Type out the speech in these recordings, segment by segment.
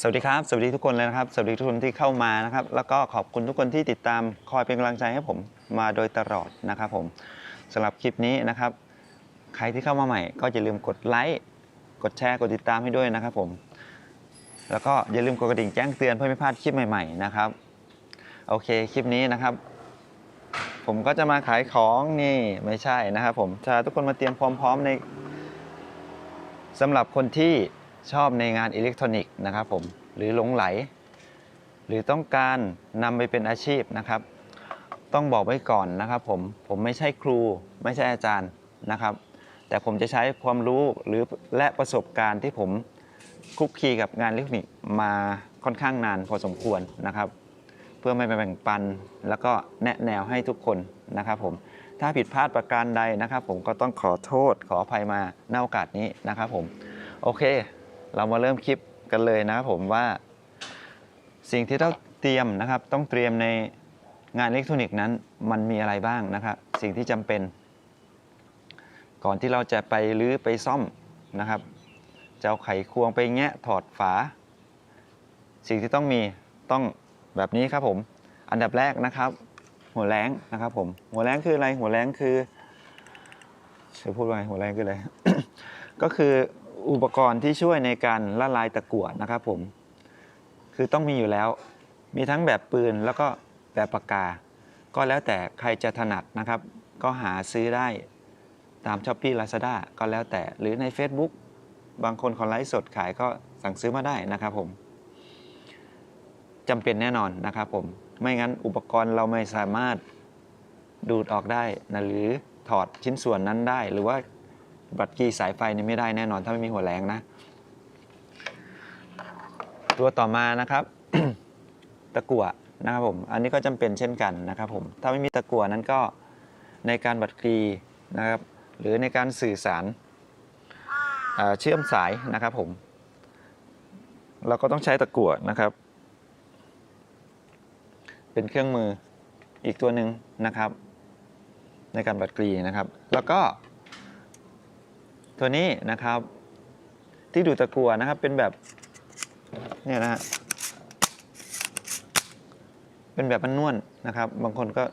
สวัสดีครับ สวัสดีทุกคนเลยนะครับ สวัสดีทุกคนที่เข้ามานะครับ แล้วก็ขอบคุณทุกคนที่ติดตามคอยเป็นกำลังใจให้ผมมาโดยตลอดนะครับผมสำหรับคลิปนี้นะครับ ใครที่เข้ามาใหม่ ก็อย่าลืมกดไลค์กดแชร์กดติดตามให้ด้วยนะครับผม แล้วก็อย่าลืมกดกระดิ่งแจ้งเตือนเพื่อไม่พลาดคลิปใหม่ๆนะครับ โอเคคลิปนี้นะครับ ผมก็จะมาขายของนี่ไม่ใช่นะครับ ผมจะทุกคนมาเตรียมพร้อมๆในสำหรับคนที่ ชอบในงานอิเล็กทรอนิกส์นะครับผมหรือหลงไหล หรือต้องการนำไปเป็นอาชีพนะครับ ต้องบอกไว้ก่อนนะครับผมผมไม่ใช่ครูไม่ใช่อาจารย์นะครับ แต่ผมจะใช้ความรู้หรือและประสบการณ์ที่ผมคลุกคลีกับงานอิเล็กทรอนิกส์มาค่อนข้างนานพอสมควรนะครับ เพื่อไม่ไปแบ่งปัน แล้วก็แนะแนวให้ทุกคนนะครับผมถ้าผิดพลาดประการใดนะครับ ผมก็ต้องขอโทษขออภัยมาในโอกาสนี้นะครับผมโอเค เรามาเริ่มคลิปกันเลยนะครับผมว่า สิ่งที่ต้องเตรียมนะครับ ต้องเตรียมในงานอิเล็กทรอนิกส์นั้น มันมีอะไรบ้างนะครับ สิ่งที่จำเป็น ก่อนที่เราจะไปรื้อไปซ่อมนะครับจะเอาไขควงไปแงะถอดฝา สิ่งที่ต้องมีต้องแบบนี้ครับผม อันดับแรกนะครับ หัวแรงนะครับผม หัวแรงคืออะไรหัวแรงคือจะพูดว่าไงหัวแรงคืออะไรก็คือ อุปกรณ์ที่ช่วยในการละลายตะกั่วนะครับผม คือต้องมีอยู่แล้ว มีทั้งแบบปืนแล้วก็แบบปากกา ก็แล้วแต่ใครจะถนัดนะครับ ก็หาซื้อได้ตามช้อปปี้ลาซาด้าก็แล้วแต่หรือใน Facebook บางคนเขาไลฟ์สดขายก็สั่งซื้อมาได้นะครับผมจำเป็นแน่นอนนะครับผม ไม่งั้นอุปกรณ์เราไม่สามารถดูดออกได้นะหรือถอดชิ้นส่วนนั้นได้หรือว่า บัตรกีสายไฟนี่ไม่ได้แน่นอนถ้าไม่มีหัวแรงนะ ตัวต่อมานะครับ ตะกั่วนะครับผม อันนี้ก็จำเป็นเช่นกันนะครับผม ถ้าไม่มีตะกั่วนั้นก็ในการบัตรกีนะครับ หรือในการสื่อสารเอ่อเชื่อมสายนะครับผม เราก็ต้องใช้ตะกั่วนะครับ เป็นเครื่องมืออีกตัวหนึ่งนะครับ ในการบัดกรีนะครับ แล้วก็ ตัวนี้นะครับ ที่ดูตะกัวนะครับเป็นแบบเนี่ยนะฮะเป็นแบบมันนวลนะครับ บางคนก็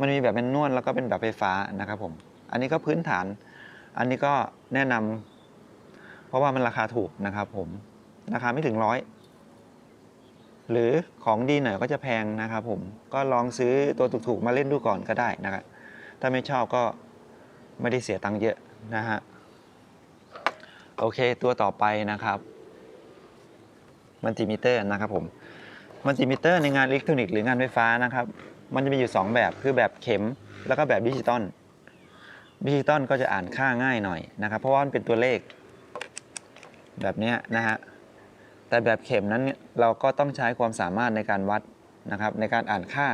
มันมีแบบเป็นนวลแล้วก็เป็นแบบไฟฟ้านะครับผมอันนี้ก็พื้นฐาน อันนี้ก็แนะนำเพราะว่ามันราคาถูกนะครับ ผมราคาไม่ถึงร้อยหรือของดีหน่อยก็จะแพงนะครับ ผมก็ลองซื้อตัวถูกๆมาเล่นดูก่อนก็ได้นะครับถ้าไม่ชอบก็ไม่ได้เสียตังค์เยอะ นะฮะ โอเคตัวต่อไปนะครับมัลติมิเตอร์นะครับผมมัลติมิเตอร์ในงานอิเล็กทรอนิกส์หรืองานไฟฟ้านะครับ มันจะมีอยู่ 2 แบบคือแบบเข็มแล้วก็แบบดิจิตอลดิจิตอลก็จะอ่านค่าง่ายหน่อยนะครับ เพราะว่ามันเป็นตัวเลข แบบนี้นะฮะแต่แบบเข็มนั้นเราก็ต้องใช้ความสามารถในการวัดนะครับ ในการอ่านค่า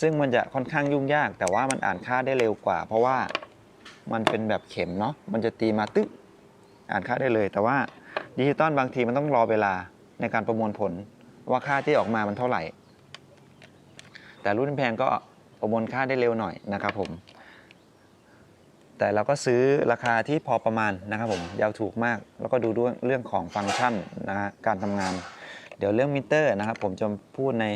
ซึ่งมันจะค่อนข้างยุ่งยาก แต่ว่ามันอ่านค่าได้เร็วกว่า เพราะว่า มันเป็นแบบเข็มเนาะมันจะตีมาตึ๊บอ่านค่าได้เลย แต่ว่าดิจิตอลบางทีมันต้องรอเวลาในการประมวลผลว่าค่าที่ออกมามันเท่าไหร่ แต่รุ่นแพงก็ประมวลค่าได้เร็วหน่อยนะครับผม แต่เราก็ซื้อราคาที่พอประมาณนะครับผมยาวถูกมาก แล้วก็ดูด้วยเรื่องของฟังก์ชันนะฮะการทำงาน เดี๋ยวเรื่องมิเตอร์นะครับผมจะพูดใน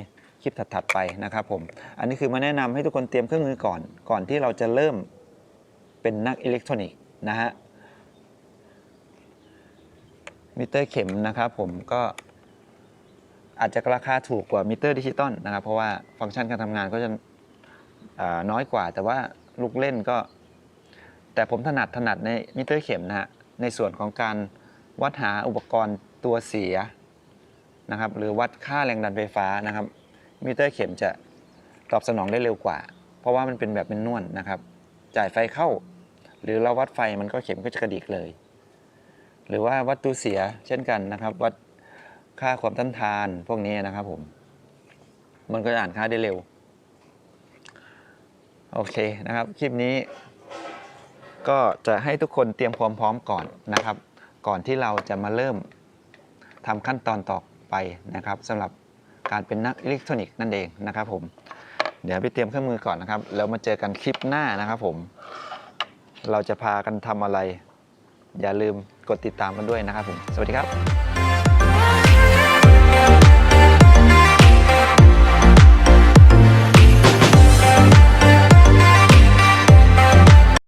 คลิปถัดๆไปนะครับผม อันนี้คือมาแนะนำให้ทุกคนเตรียมเครื่องมือก่อน ก่อนที่เราจะเริ่ม เป็นนักอิเล็กทรอนิกส์นะฮะมิเตอร์เข็มนะครับผมก็อาจจะราคาถูกกว่ามิเตอร์ดิจิตอลนะครับ เพราะว่าฟังก์ชันการทำงานก็จะน้อยกว่า แต่ว่าลูกเล่นก็ แต่ผมถนัดถนัดในมิเตอร์เข็มนะฮะในส่วนของการวัดหาอุปกรณ์ตัวเสียนะครับ หรือวัดค่าแรงดันไฟฟ้านะครับ มิเตอร์เข็มจะตอบสนองได้เร็วกว่า เพราะว่ามันเป็นแบบเป็นนวลนะครับ จ่ายไฟเข้า หรือเราวัดไฟมันก็เข็มก็จะกระดิกเลย หรือว่าวัดตัวเสียเช่นกันนะครับ วัดค่าความต้านทานพวกนี้นะครับผม มันก็จะอ่านค่าได้เร็ว โอเคนะครับ คลิปนี้ ก็จะให้ทุกคนเตรียมความพร้อมก่อนนะครับ ก่อนที่เราจะมาเริ่มทำขั้นตอนต่อไปนะครับสำหรับการเป็นนักอิเล็กทรอนิกส์นั่นเองนะครับผม เดี๋ยวไปเตรียมเครื่องมือก่อนนะครับ แล้วมาเจอกันคลิปหน้านะครับผม เราจะพากันทำอะไร อย่าลืมกดติดตามกันด้วยนะครับผม สวัสดีครับ